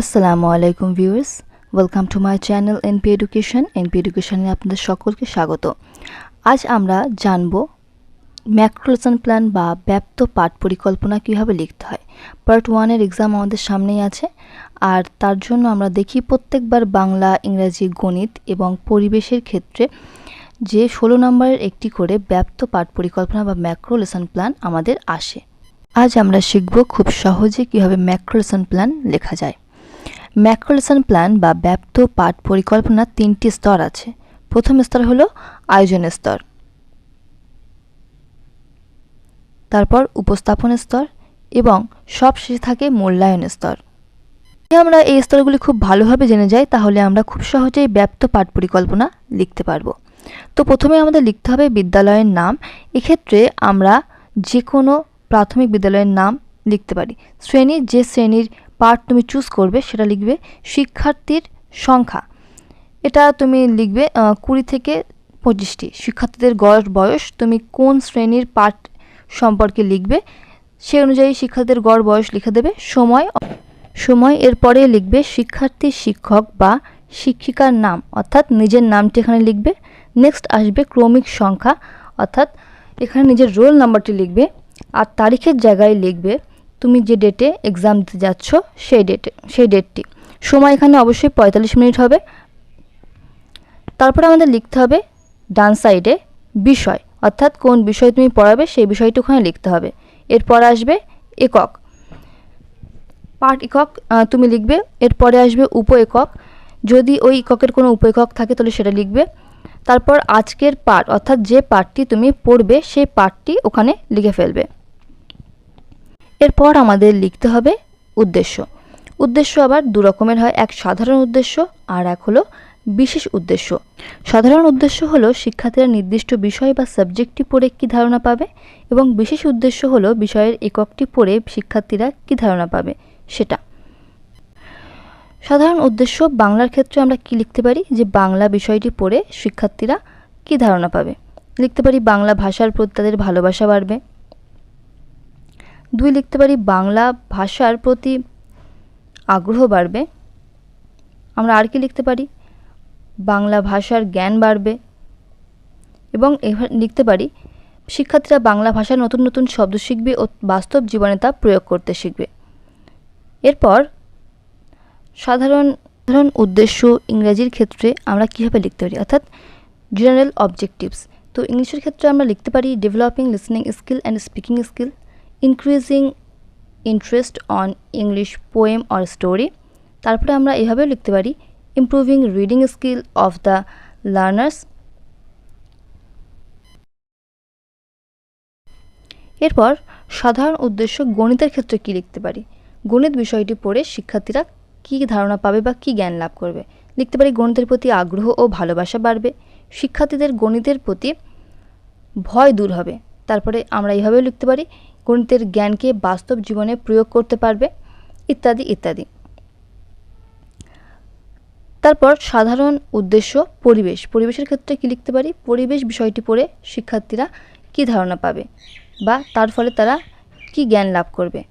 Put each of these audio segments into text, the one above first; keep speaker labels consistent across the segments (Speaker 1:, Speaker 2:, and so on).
Speaker 1: আসসালামু আলাইকুম viewers welcome to my channel NP education NP এডুকেশনে আপনাদের সকলকে স্বাগত। আজ আমরা জানব ম্যাক্রোলেসন প্ল্যান বা ব্যাপ্ত পাঠ পরিকল্পনা কীভাবে লিখতে হয়। পার্ট ওয়ানের এক্সাম আমাদের সামনেই আছে। আর তার জন্য আমরা দেখি প্রত্যেকবার বাংলা, ইংরাজি, গণিত এবং পরিবেশের ক্ষেত্রে যে ষোলো নম্বরের একটি করে ব্যাপ্ত পাঠ পরিকল্পনা বা ম্যাক্রো লেসন প্ল্যান আমাদের আসে। আজ আমরা শিখব খুব সহজে কীভাবে ম্যাক্রো লেসন প্ল্যান লেখা যায়। ম্যাক্রোলেসন প্ল্যান বা ব্যাপ্ত পাঠ পরিকল্পনার তিনটি স্তর আছে। প্রথম স্তর হলো আয়োজন স্তর। তারপর উপস্থাপন স্তর এবং সব শেষে থাকে মূল্যায়ন স্তর। যদি আমরা এই স্তরগুলি খুব ভালোভাবে জেনে যাই, তাহলে আমরা খুব সহজেই ব্যাপ্ত পাঠ পরিকল্পনা লিখতে পারব। তো প্রথমে আমাদের লিখতে হবে বিদ্যালয়ের নাম। এক্ষেত্রে আমরা যে কোনো প্রাথমিক বিদ্যালয়ের নাম লিখতে পারি। শ্রেণির যে শ্রেণির পার্ট তুমি চুজ করবে, সেটা লিখবে শিক্ষার্থীর সংখ্যা। এটা তুমি লিখবে কুড়ি থেকে পঁচিশটি। শিক্ষার্থীদের গড় বয়স তুমি কোন শ্রেণির পাঠ সম্পর্কে লিখবে, সে অনুযায়ী শিক্ষার্থীদের গড় বয়স লিখে দেবে। সময় সময় এরপরে লিখবে শিক্ষার্থী শিক্ষক বা শিক্ষিকার নাম, অর্থাৎ নিজের নামটি এখানে লিখবে। নেক্সট আসবে ক্রমিক সংখ্যা, অর্থাৎ এখানে নিজের রোল নাম্বারটি লিখবে, আর তারিখের জায়গায় লিখবে তুমি যে ডেটে এক্সাম দিতে যাচ্ছ, সেই ডেটে সেই ডেটটি সময় এখানে অবশ্যই পঁয়তাল্লিশ মিনিট হবে। তারপরে আমাদের লিখতে হবে ডান সাইডে বিষয়, অর্থাৎ কোন বিষয় তুমি পড়াবে সেই বিষয়টি ওখানে লিখতে হবে। এরপর আসবে একক। পাঠ একক তুমি লিখবে, এরপরে আসবে উপ একক যদি ওই এককের কোনো উপ একক থাকে তাহলে সেটা লিখবে। তারপর আজকের পাঠ, অর্থাৎ যে পাঠটি তুমি পড়বে সেই পাঠটি ওখানে লিখে ফেলবে। এরপর আমাদের লিখতে হবে উদ্দেশ্য। উদ্দেশ্য আবার দু রকমের হয়, এক সাধারণ উদ্দেশ্য আর এক হলো বিশেষ উদ্দেশ্য। সাধারণ উদ্দেশ্য হলো শিক্ষার্থীরা নির্দিষ্ট বিষয় বা সাবজেক্টটি পড়ে কী ধারণা পাবে এবং বিশেষ উদ্দেশ্য হলো বিষয়ের এককটি পড়ে শিক্ষার্থীরা কী ধারণা পাবে সেটা। সাধারণ উদ্দেশ্য, বাংলার ক্ষেত্রে আমরা কি লিখতে পারি? যে বাংলা বিষয়টি পড়ে শিক্ষার্থীরা কী ধারণা পাবে? লিখতে পারি বাংলা ভাষার প্রতি তাদের ভালোবাসা বাড়বে। দুই লিখতে পারি, বাংলা ভাষার প্রতি আগ্রহ বাড়বে। আমরা আর কি লিখতে পারি? বাংলা ভাষার জ্ঞান বাড়বে। এবং লিখতে পারি, শিক্ষার্থীরা বাংলা ভাষার নতুন নতুন শব্দ শিখবে ও বাস্তব জীবনে তা প্রয়োগ করতে শিখবে। এরপর সাধারণ সাধারণ উদ্দেশ্য ইংরেজির ক্ষেত্রে আমরা কীভাবে লিখতে পারি? অর্থাৎ জেনারেল অবজেক্টিভস তো ইংলিশের ক্ষেত্রে আমরা লিখতে পারি developing listening skill and speaking skill increasing interest on English poem or story তারপরে আমরা এভাবেও লিখতে পারি improving reading skill of the learners এরপর সাধারণ উদ্দেশ্য গণিতের ক্ষেত্রে কী লিখতে পারি? গণিত বিষয়টি পড়ে শিক্ষার্থীরা কী ধারণা পাবে বা কী জ্ঞান লাভ করবে? লিখতে পারি গণিতের প্রতি আগ্রহ ও ভালোবাসা বাড়বে। শিক্ষার্থীদের গণিতের প্রতি ভয় দূর হবে। তারপরে আমরা এইভাবেও লিখতে পারি গণিতের জ্ঞানকে বাস্তব জীবনে প্রয়োগ করতে পারবে, ইত্যাদি ইত্যাদি। তারপর সাধারণ উদ্দেশ্য, পরিবেশ। পরিবেশের ক্ষেত্রে কী লিখতে পারি? পরিবেশ বিষয়টি পড়ে শিক্ষার্থীরা কী ধারণা পাবে বা তার ফলে তারা কী জ্ঞান লাভ করবে?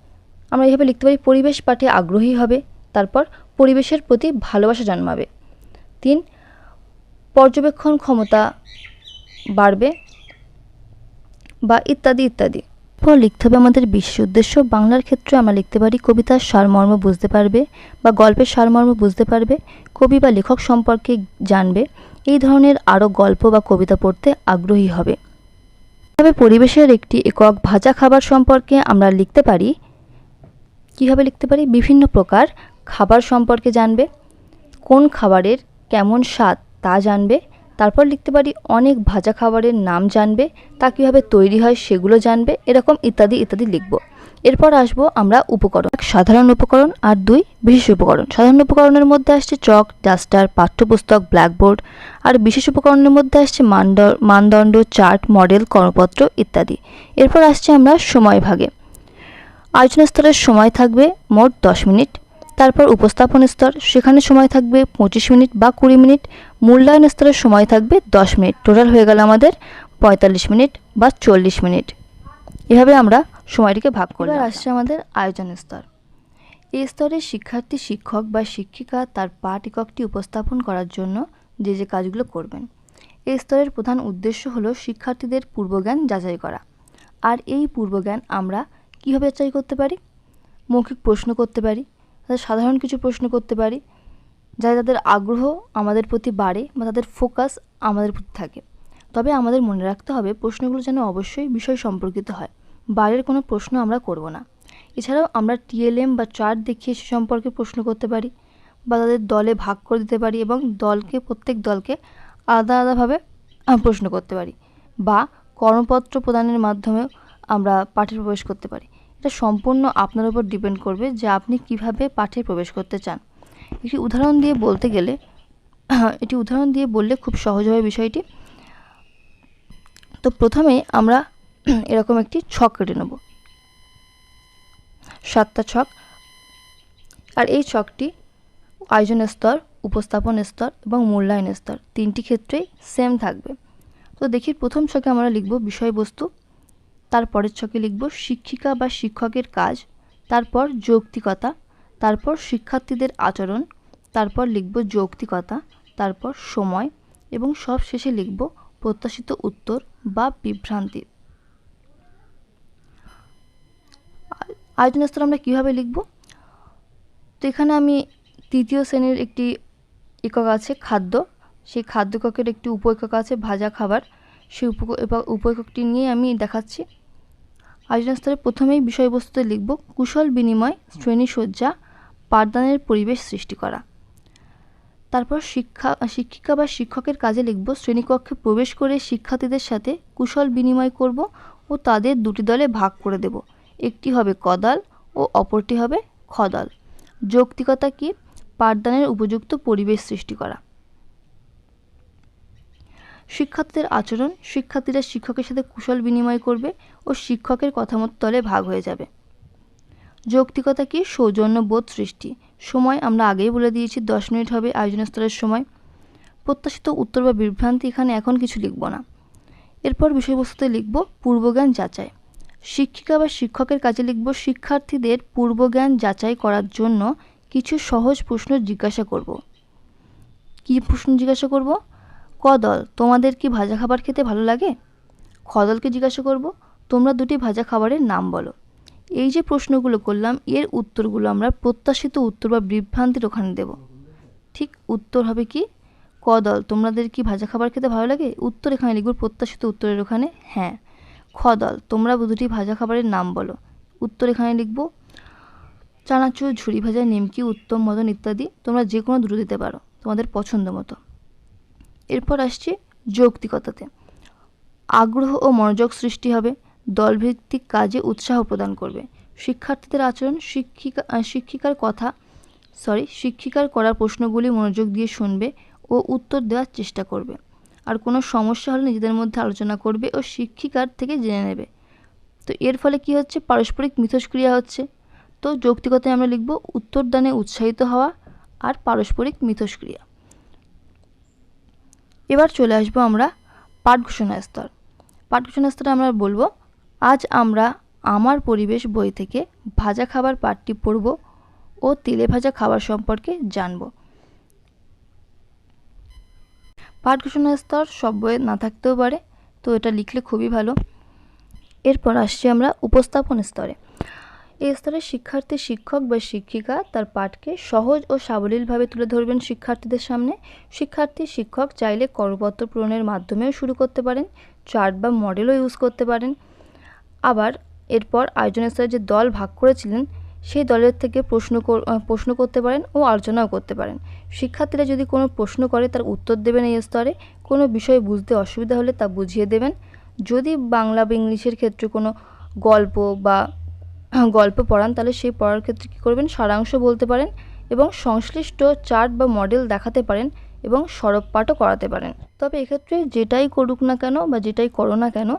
Speaker 1: আমরা এইভাবে লিখতে পারি, পরিবেশ পাঠে আগ্রহী হবে, তারপর পরিবেশের প্রতি ভালোবাসা জন্মাবে। তিন, পর্যবেক্ষণ ক্ষমতা বাড়বে বা ইত্যাদি ইত্যাদি। এরপর লিখতে হবে আমাদের বিশেষ উদ্দেশ্য। বাংলার ক্ষেত্রে আমরা লিখতে পারি কবিতার সারমর্ম বুঝতে পারবে বা গল্পের সারমর্ম বুঝতে পারবে, কবি বা লেখক সম্পর্কে জানবে। এই ধরনের আরও গল্প বা কবিতা পড়তে আগ্রহী হবে। তবে পরিবেশের একটি একক ভাজা খাবার সম্পর্কে আমরা লিখতে পারি। কীভাবে লিখতে পারি? বিভিন্ন প্রকার খাবার সম্পর্কে জানবে। কোন খাবারের কেমন স্বাদ তা জানবে। তারপর লিখতে পারি, অনেক ভাজা খাবারের নাম জানবে, তা কীভাবে তৈরি হয় সেগুলো জানবে, এরকম ইত্যাদি ইত্যাদি লিখব। এরপর আসব আমরা উপকরণ। এক, সাধারণ উপকরণ, আর দুই, বিশেষ উপকরণ। সাধারণ উপকরণের মধ্যে আসছে চক, ডাস্টার, পাঠ্যপুস্তক, ব্ল্যাকবোর্ড। আর বিশেষ উপকরণের মধ্যে আসছে মানদ, মানদণ্ড, চার্ট, মডেল, কর্মপত্র ইত্যাদি। এরপর আসছে আমরা সময় ভাগে। আলোচনা স্তরের সময় থাকবে মোট দশ মিনিট। তারপর উপস্থাপন স্তর, সেখানে সময় থাকবে পঁচিশ মিনিট বা কুড়ি মিনিট, মূল্যায়ন স্তরের সময় থাকবে দশ মিনিট। টোটাল হয়ে গেল আমাদের পঁয়তাল্লিশ মিনিট বা চল্লিশ মিনিট। এভাবে আমরা সময়টিকে ভাগ করে আসছে আমাদের আয়োজন স্তর। এই স্তরে শিক্ষার্থী, শিক্ষক বা শিক্ষিকা তার পাঠ এককটি উপস্থাপন করার জন্য যে যে কাজগুলো করবেন। এই স্তরের প্রধান উদ্দেশ্য হলো শিক্ষার্থীদের পূর্বজ্ঞান যাচাই করা। আর এই পূর্বজ্ঞান আমরা কীভাবে যাচাই করতে পারি? মৌখিক প্রশ্ন করতে পারি। তাদের সাধারণ কিছু প্রশ্ন করতে পারি, যাতে তাদের আগ্রহ আমাদের প্রতি বাড়ে বা তাদের ফোকাস আমাদের প্রতি থাকে। তবে আমাদের মনে রাখতে হবে প্রশ্নগুলো যেন অবশ্যই বিষয় সম্পর্কিত হয়। বাইরের কোনো প্রশ্ন আমরা করব না। এছাড়াও আমরা টিএলএম বা চার্ট দেখিয়ে সে সম্পর্কে প্রশ্ন করতে পারি বা তাদের দলে ভাগ করে দিতে পারি এবং দলকে, প্রত্যেক দলকে আলাদা আলাদাভাবে প্রশ্ন করতে পারি বা কর্মপত্র প্রদানের মাধ্যমেও আমরা পাঠে প্রবেশ করতে পারি। এটা সম্পূর্ণ আপনার উপর ডিপেন্ড করবে যে আপনি কীভাবে পাঠে প্রবেশ করতে চান। একটি উদাহরণ দিয়ে বলতে গেলে এটি উদাহরণ দিয়ে বললে খুব সহজ হবে বিষয়টি। তো প্রথমে আমরা এরকম একটি ছক কেটে নেব। সাতটা ছক। আর এই ছকটি আয়োজন স্তর, উপস্থাপন স্তর এবং মূল্যায়ন স্তর, তিনটি ক্ষেত্রেই সেম থাকবে। তো দেখি প্রথম ছকে আমরা লিখব বিষয়বস্তু তারপরের ছকে লিখব শিক্ষিকা বা শিক্ষকের কাজ, তারপর যৌক্তিকতা, তারপর শিক্ষার্থীদের আচরণ, তারপর লিখব যৌক্তিকতা, তারপর সময় এবং সব শেষে লিখব প্রত্যাশিত উত্তর বা বিভ্রান্তি। আয়োজন স্তর আমরা কীভাবে লিখব? তো এখানে আমি তৃতীয় শ্রেণির একটি একক আছে, খাদ্য। সেই খাদ্য একটি উপ আছে, ভাজা খাবার। সেই উপ উপ নিয়ে আমি দেখাচ্ছি। আয়োজন স্তরে প্রথমেই বিষয়বস্তুতে লিখব কুশল বিনিময়, শ্রেণীসজ্জা, পাঠদানের পরিবেশ সৃষ্টি করা। তারপর শিক্ষা, শিক্ষিকা বা শিক্ষকের কাজে লিখব শ্রেণীকক্ষে প্রবেশ করে শিক্ষার্থীদের সাথে কুশল বিনিময় করব ও তাদের দুটি দলে ভাগ করে দেব। একটি হবে কদাল ও অপরটি হবে খদল। যৌক্তিকতা কি? পাঠদানের উপযুক্ত পরিবেশ সৃষ্টি করা। শিক্ষার্থীদের আচরণ শিক্ষার্থীরা শিক্ষকের সাথে কুশল বিনিময় করবে ও শিক্ষকের কথা মতো দলে ভাগ হয়ে যাবে। যৌক্তিকতা কি? সৌজন্য বোধ সৃষ্টি। সময় আমরা আগেই বলে দিয়েছি, দশ মিনিট হবে আয়োজন স্তরের সময়। প্রত্যাশিত উত্তর বা বিভ্রান্তি এখানে এখন কিছু লিখব না। এরপর বিষয়বস্তুতে লিখব পূর্বজ্ঞান যাচাই। শিক্ষিকা বা শিক্ষকের কাজে লিখব শিক্ষার্থীদের পূর্বজ্ঞান যাচাই করার জন্য কিছু সহজ প্রশ্ন জিজ্ঞাসা করব। কী প্রশ্ন জিজ্ঞাসা করব? কদল, তোমাদের কি ভাজা খাবার খেতে ভালো লাগে? খদলকে জিজ্ঞাসা করব, তোমরা দুটি ভাজা খাবারের নাম বলো। এই যে প্রশ্নগুলো করলাম, এর উত্তরগুলো আমরা প্রত্যাশিত উত্তর বা বিভ্রান্তির ওখানে দেব। ঠিক উত্তর হবে কি? কদল, তোমাদের কি ভাজা খাবার খেতে ভালো লাগে? উত্তর এখানে লিখব প্রত্যাশিত উত্তরের ওখানে হ্যাঁ। খদল, তোমরা দুটি ভাজা খাবারের নাম বলো। উত্তর এখানে লিখব, চানাচুর, ঝুড়ি ভাজা, নিমকি, উত্তম, মদন ইত্যাদি, তোমরা যে কোনো দুটো দিতে পারো, তোমাদের পছন্দ মতো। এরপর আসছে যৌক্তিকতাতে। আগ্রহ ও মনোযোগ সৃষ্টি হবে, দলভিত্তিক কাজে উৎসাহ প্রদান করবে। শিক্ষার্থীদের আচরণ, শিক্ষিকা শিক্ষিকার কথা সরি শিক্ষিকার করা প্রশ্নগুলি মনোযোগ দিয়ে শুনবে ও উত্তর দেওয়ার চেষ্টা করবে। আর কোনো সমস্যা হলে নিজেদের মধ্যে আলোচনা করবে ও শিক্ষিকার থেকে জেনে নেবে। তো এর ফলে কি হচ্ছে? পারস্পরিক মিথস্ক্রিয়া হচ্ছে। তো যৌক্তিকতায় আমরা লিখব, উত্তরদানে উৎসাহিত হওয়া আর পারস্পরিক মিথস্ক্রিয়া। এবার চলে আসব আমরা পাঠ ঘোষণা স্তর। পাঠ ঘোষণা স্তরে আমরা বলব, আজ আমরা আমার পরিবেশ বই থেকে ভাজা খাবার পাঠটি পড়ব ও তেলে ভাজা খাবার সম্পর্কে জানব। পাঠ ঘোষণা স্তর সব বইয়ে না থাকতেও পারে, তো এটা লিখলে খুবই ভালো। এরপর আসছি আমরা উপস্থাপন স্তরে। এই স্তরে শিক্ষার্থী শিক্ষক বা শিক্ষিকা তার পাঠকে সহজ ও সাবলীলভাবে তুলে ধরবেন শিক্ষার্থীদের সামনে। শিক্ষার্থী শিক্ষক চাইলে করপত্র পূরণের মাধ্যমেও শুরু করতে পারেন, চার্ট বা মডেলও ইউজ করতে পারেন। আবার এরপর আয়োজন স্তরে যে দল ভাগ করেছিলেন, সেই দলের থেকে প্রশ্ন প্রশ্ন করতে পারেন ও আলোচনাও করতে পারেন। শিক্ষার্থীরা যদি কোনো প্রশ্ন করে, তার উত্তর দেবেন এই স্তরে। কোনো বিষয় বুঝতে অসুবিধা হলে তা বুঝিয়ে দেবেন। যদি বাংলা বা ইংলিশের ক্ষেত্রে কোনো গল্প বা গল্প পড়ান, তাহলে সেই পড়ার ক্ষেত্রে কী করবেন? সারাংশ বলতে পারেন এবং সংশ্লিষ্ট চার্ট বা মডেল দেখাতে পারেন এবং সরব পাঠও করাতে পারেন। তবে এক্ষেত্রে যেটাই করুক না কেন বা যেটাই করো না কেন,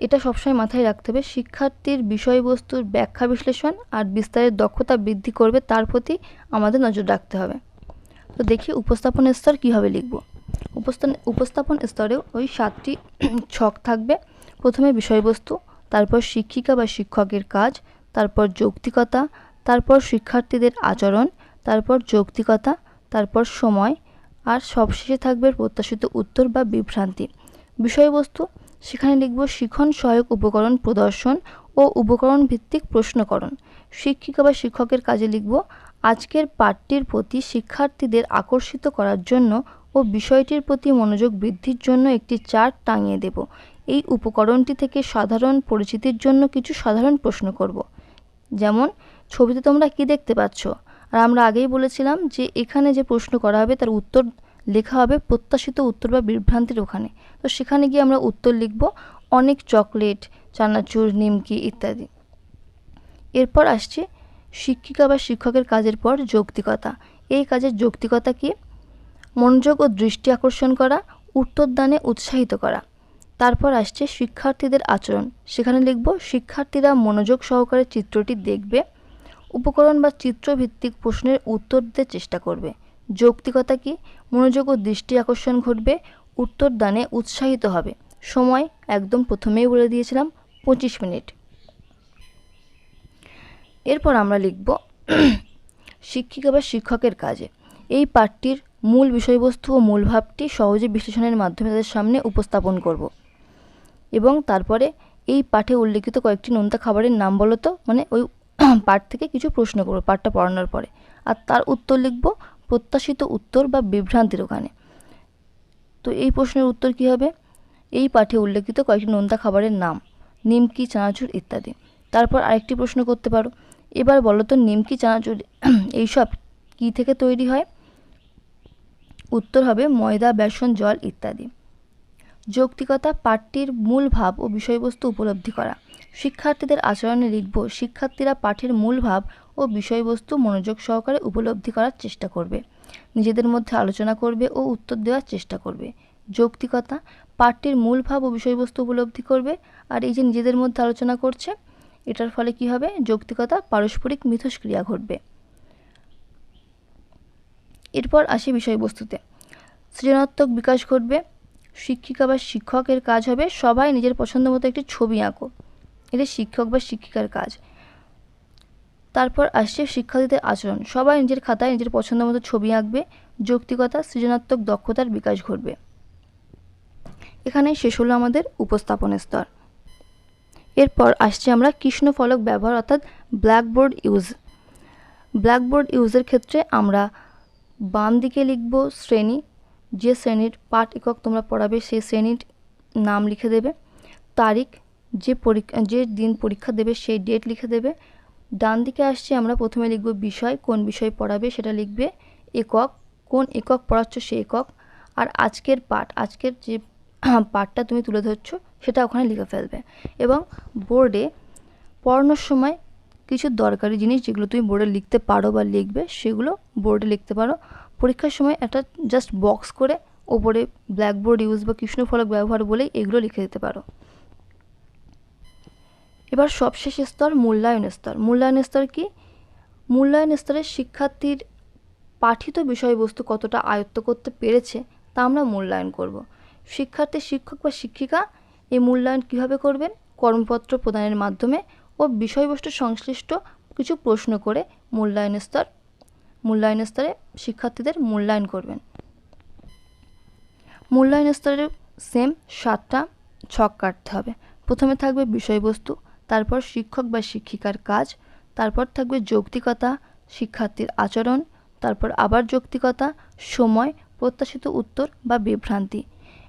Speaker 1: এটা সবসময় মাথায় রাখতে হবে। শিক্ষার্থীর বিষয়বস্তুর ব্যাখ্যা বিশ্লেষণ আর বিস্তারের দক্ষতা বৃদ্ধি করবে, তার প্রতি আমাদের নজর রাখতে হবে। তো দেখি উপস্থাপন স্তর কীভাবে লিখব। উপস্থান উপস্থাপন স্তরেও ওই সাতটি ছক থাকবে। প্রথমে বিষয়বস্তু তারপর শিক্ষিকা বা শিক্ষকের কাজ, তারপর যৌক্তিকতা, তারপর শিক্ষার্থীদের আচরণ, তারপর যৌক্তিকতা, তারপর সময়, আর সবশেষে থাকবে প্রত্যাশিত উত্তর বা বিভ্রান্তি। বিষয়বস্তু, সেখানে লিখব শিখন সহায়ক উপকরণ প্রদর্শন ও উপকরণ ভিত্তিক প্রশ্নকরণ। শিক্ষিকা বা শিক্ষকের কাজে লিখব, আজকের পাঠটির প্রতি শিক্ষার্থীদের আকর্ষিত করার জন্য ও বিষয়টির প্রতি মনোযোগ বৃদ্ধির জন্য একটি চার্ট টাঙিয়ে দেব। এই উপকরণটি থেকে সাধারণ পরিচিতির জন্য কিছু সাধারণ প্রশ্ন করব। যেমন, ছবিতে তোমরা কি দেখতে পাচ্ছ? আর আমরা আগেই বলেছিলাম যে এখানে যে প্রশ্ন করা হবে তার উত্তর লেখা হবে প্রত্যাশিত উত্তর বা বিভ্রান্তির ওখানে। তো সেখানে গিয়ে আমরা উত্তর লিখব অনেক চকলেট, চানাচুর, নিমকি ইত্যাদি। এরপর আসছে শিক্ষিকা বা শিক্ষকের কাজের পর যৌক্তিকতা। এই কাজের যৌক্তিকতা কি? মনোযোগ ও দৃষ্টি আকর্ষণ করা, উত্তরদানে উৎসাহিত করা। তারপর আসছে শিক্ষার্থীদের আচরণ। সেখানে লিখব, শিক্ষার্থীরা মনোযোগ সহকারে চিত্রটি দেখবে, উপকরণ বা চিত্রভিত্তিক প্রশ্নের উত্তর দিতে চেষ্টা করবে। যৌক্তিকতা কি? মনোযোগ ও দৃষ্টি আকর্ষণ ঘটবে, উত্তরদানে উৎসাহিত হবে। সময় একদম প্রথমেই বলে দিয়েছিলাম, পঁচিশ মিনিট। এরপর আমরা লিখব, শিক্ষিকা বা শিক্ষকের কাজে। এই পাঠটির মূল বিষয়বস্তু ও মূল ভাবটি সহজে বিশ্লেষণের মাধ্যমে তাদের সামনে উপস্থাপন করব। এবং তারপরে এই পাঠে উল্লেখিত কয়েকটি নোনতা খাবারের নাম বলো তো? মানে ওই পাঠ থেকে কিছু প্রশ্ন করব পাঠটা পড়ানোর পরে। আর তার উত্তর লিখব, প্রত্যাশিত উত্তর বা বিভ্রান্তির ওখানে। তো এই প্রশ্নের উত্তর কী হবে? এই পাঠে উল্লেখিত কয়েকটি নোনতা খাবারের নাম, নিমকি, চানাচুর ইত্যাদি। তারপর আরেকটি প্রশ্ন করতে পারো। এবার বলো তো, নিমকি, চানাচুর এইসব কী থেকে তৈরি হয়? উত্তর হবে ময়দা, বেসন, জল ইত্যাদি। যৌক্তিকতা পাঠটির মূল ভাব ও বিষয়বস্তু উপলব্ধি করা। শিক্ষার্থীদের আচরণে লিখব, শিক্ষার্থীরা পাঠের মূল ভাব ও বিষয়বস্তু মনোযোগ সহকারে উপলব্ধি করার চেষ্টা করবে। নিজেদের মধ্যে আলোচনা করবে ও উত্তর দেওয়ার চেষ্টা করবে। যৌক্তিকতা পাঠটির মূল ভাব ও বিষয়বস্তু উপলব্ধি করবে। আর এই যে নিজেদের মধ্যে আলোচনা করছে, এটার ফলে কি হবে? যৌক্তিকতা পারস্পরিক মিথস্ক্রিয়া ঘটবে। এরপর আসে বিষয়বস্তুতে। সৃজনাত্মক বিকাশ ঘটবে। শিক্ষিকা বা শিক্ষকের কাজ হবে, সবাই নিজের পছন্দ মতো একটি ছবি আঁকো। এটা শিক্ষক বা শিক্ষিকার কাজ। তারপর আসছে শিক্ষার্থীদের আচরণ। সবাই নিজের খাতায় নিজের পছন্দ মতো ছবি আঁকবে, যৌক্তিকতা, সৃজনাত্মক দক্ষতার বিকাশ ঘটবে। এখানে শেষ হলো আমাদের উপস্থাপনের স্তর। এরপর আসছে আমরা কৃষ্ণ ফলক ব্যবহার অর্থাৎ ব্ল্যাকবোর্ড ইউজ। ব্ল্যাকবোর্ড ইউজের ক্ষেত্রে আমরা বাম দিকে লিখব শ্রেণি যে শ্রেণির পাঠ একক তোমরা পড়াবে, সেই শ্রেণির নাম লিখে দেবে, তারিখ যে পরীক্ষা যে দিন পরীক্ষা দেবে, সেই ডেট লিখে দেবে। ডান দিকে আসছে আমরা প্রথমে লিখব বিষয়, কোন বিষয় পড়াবে সেটা লিখবে একক, কোন একক পড়াচ্ছ সেই একক, আর আজকের পাঠ, আজকের যে পাঠটা তুমি তুলে ধরছো সেটা ওখানে লিখে ফেলবে। এবং বোর্ডে পড়ানোর সময় কিছু দরকারি জিনিস যেগুলো তুমি বোর্ডে লিখতে পারো বা লিখবে, সেগুলো বোর্ডে লিখতে পারো। পরীক্ষার সময় একটা জাস্ট বক্স করে ওপরে ব্ল্যাকবোর্ড ইউজ বা কৃষ্ণফলক ব্যবহার বলেই এগুলো লিখে দিতে পারো। এবার সবশেষ স্তর মূল্যায়ন স্তর। মূল্যায়ন স্তর কি? মূল্যায়ন স্তরে শিক্ষার্থীর পাঠিত বিষয়বস্তু কতটা আয়ত্ত করতে পেরেছে তা আমরা মূল্যায়ন করব। শিক্ষার্থী, শিক্ষক বা শিক্ষিকা এই মূল্যায়ন কীভাবে করবেন? কর্মপত্র প্রদানের মাধ্যমে ও বিষয়বস্তু সংশ্লিষ্ট কিছু প্রশ্ন করে মূল্যায়ন স্তর মূল্যায়ন স্তরে শিক্ষার্থীদের মূল্যায়ন করবেন। মূল্যায়ন স্তরে সেম সাতটা ছক কাটতে হবে। প্রথমে থাকবে বিষয়বস্তু, তারপর শিক্ষক বা শিক্ষিকার কাজ, তারপর থাকবে যৌক্তিকতা, শিক্ষার্থীর আচরণ, তারপর আবার যৌক্তিকতা, সময়, প্রত্যাশিত উত্তর বা বিভ্রান্তি।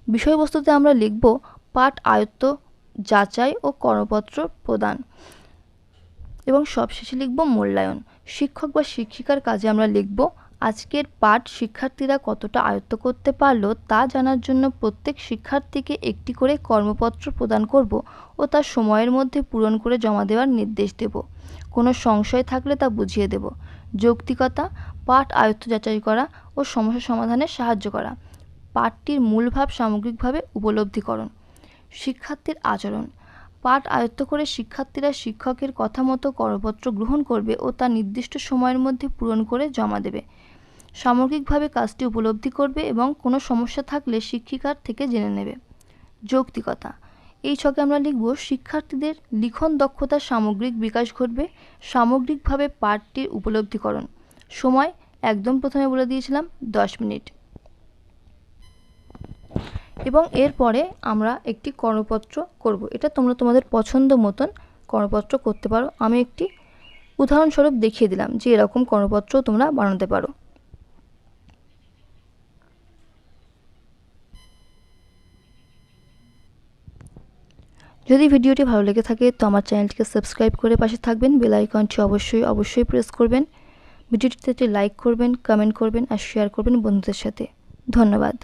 Speaker 1: বিষয়বস্তুতে আমরা লিখব পাঠ আয়ত্ত, যাচাই ও কর্মপত্র প্রদান। এবং সবশেষে লিখব মূল্যায়ন। শিক্ষক বা শিক্ষিকার কাজে আমরা লিখব, আজকের পাঠ শিক্ষার্থীরা কতটা আয়ত্ত করতে পারল তা জানার জন্য প্রত্যেক শিক্ষার্থীকে একটি করে কর্মপত্র প্রদান করব ও তা সময়ের মধ্যে পূরণ করে জমা দেওয়ার নির্দেশ দেব। কোনো সংশয় থাকলে তা বুঝিয়ে দেব। যৌক্তিকতা, পাঠ আয়ত্ত যাচাই করা ও সমস্যা সমাধানে সাহায্য করা। পাঠটির মূলভাব সামগ্রিকভাবে উপলব্ধিকরণ। শিক্ষার্থীর আচরণ। পাঠ আয়ত্ত করে শিক্ষার্থীরা শিক্ষকের কথা মতো করপত্র গ্রহণ করবে ও তা নির্দিষ্ট সময়ের মধ্যে পূরণ করে জমা দেবে। সামগ্রিকভাবে কাজটি উপলব্ধি করবে এবং কোনো সমস্যা থাকলে শিক্ষিকার থেকে জেনে নেবে। যৌক্তিকতা। এই ছকে আমরা লিখব, শিক্ষার্থীদের লিখন দক্ষতার সামগ্রিক বিকাশ ঘটবে, সামগ্রিকভাবে পাঠটির উপলব্ধিকরণ। সময় একদম প্রথমে বলে দিয়েছিলাম, দশ মিনিট। এবং এরপরে আমরা একটি কর্মপত্র করব। এটা তোমরা তোমাদের পছন্দ মতন কর্মপত্র করতে পারো। আমি একটি উদাহরণস্বরূপ দেখিয়ে দিলাম যে এরকম কর্মপত্র তোমরা বানাতে পারো। যদি ভিডিওটি ভালো লেগে থাকে, তো আমার চ্যানেলটিকে সাবস্ক্রাইব করে পাশে থাকবেন। বেল আইকনটি অবশ্যই অবশ্যই প্রেস করবেন। ভিডিওটিতে একটি লাইক করবেন, কমেন্ট করবেন আর শেয়ার করবেন বন্ধুদের সাথে। ধন্যবাদ।